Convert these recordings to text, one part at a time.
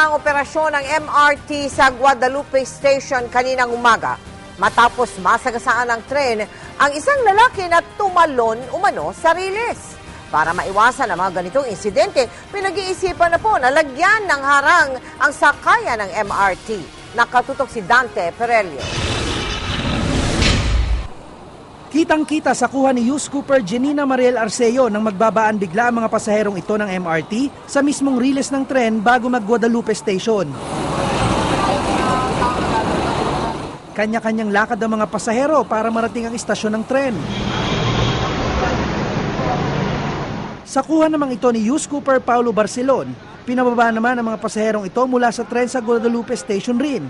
ang operasyon ng MRT sa Guadalupe Station kaninang umaga. Matapos masagasaan ng tren ang isang lalaki na tumalon umano sa riles. Para maiwasan ang mga ganitong insidente, pinag-iisipan na po na lagyan ng harang ang sakayan ng MRT. Nakatutok si Dante Perelio. Kitang-kita sa kuha ni Yus Cooper Janina Mariel Arceo nang magbabaan bigla ang mga pasaherong ito ng MRT sa mismong riles ng tren bago mag Guadalupe Station. Kanya-kanyang lakad ang mga pasahero para marating ang istasyon ng tren. Sa kuha namang ito ni Yus Cooper Paulo Barcelon, pinababa naman ang mga pasaherong ito mula sa tren sa Guadalupe Station rin.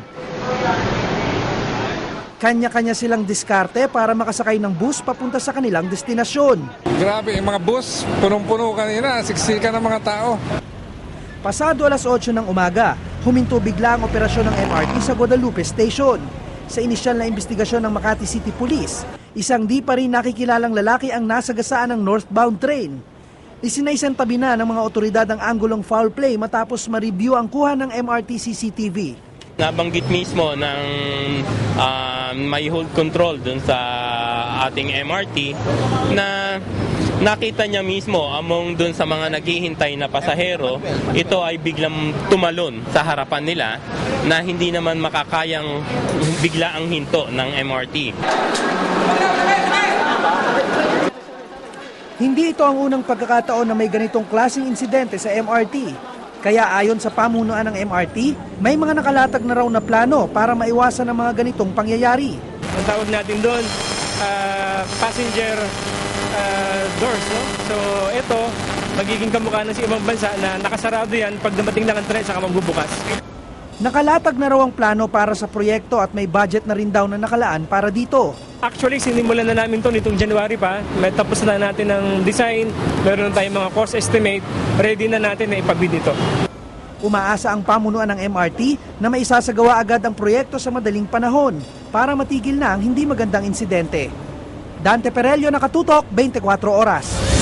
Kanya-kanya silang diskarte para makasakay ng bus papunta sa kanilang destinasyon. Grabe, yung mga bus, punong-puno kanina, siksikan ng mga tao. Pasado alas 8 ng umaga, huminto bigla ang operasyon ng MRT sa Guadalupe Station. Sa inisyal na investigasyon ng Makati City Police, isang di pa rin nakikilalang lalaki ang nasagasaan ng northbound train. Isinaisan tabi na ng mga otoridad ang anggulong foul play matapos ma-review ang kuha ng MRT CCTV. Nabanggit mismo ng ah, may hold control dun sa ating MRT na nakita niya mismo among dun sa mga naghihintay na pasahero, ito ay biglang tumalon sa harapan nila na hindi naman makakayang bigla ang hinto ng MRT. Hindi ito ang unang pagkakataon na may ganitong klaseng insidente sa MRT. Kaya ayon sa pamunuan ng MRT, may mga nakalatag na raw na plano para maiwasan ang mga ganitong pangyayari. ang tawag natin doon, ah, passenger ah, doors. No? So ito, magiging kamukha ng sa ibang bansa na nakasarado yan pag dumating na ang tren saka magbubukas. Nakalatag na raw ang plano para sa proyekto at may budget na rin daw na nakalaan para dito. Actually, sinimulan na namin to nitong January pa. May tapos na natin ng design, meron na tayong mga cost estimate, ready na natin na ipabid ito. Umaasa ang pamunuan ng MRT na maisasagawa agad ang proyekto sa madaling panahon para matigil na ang hindi magandang insidente. Dante Perelio nakatutok 24 oras.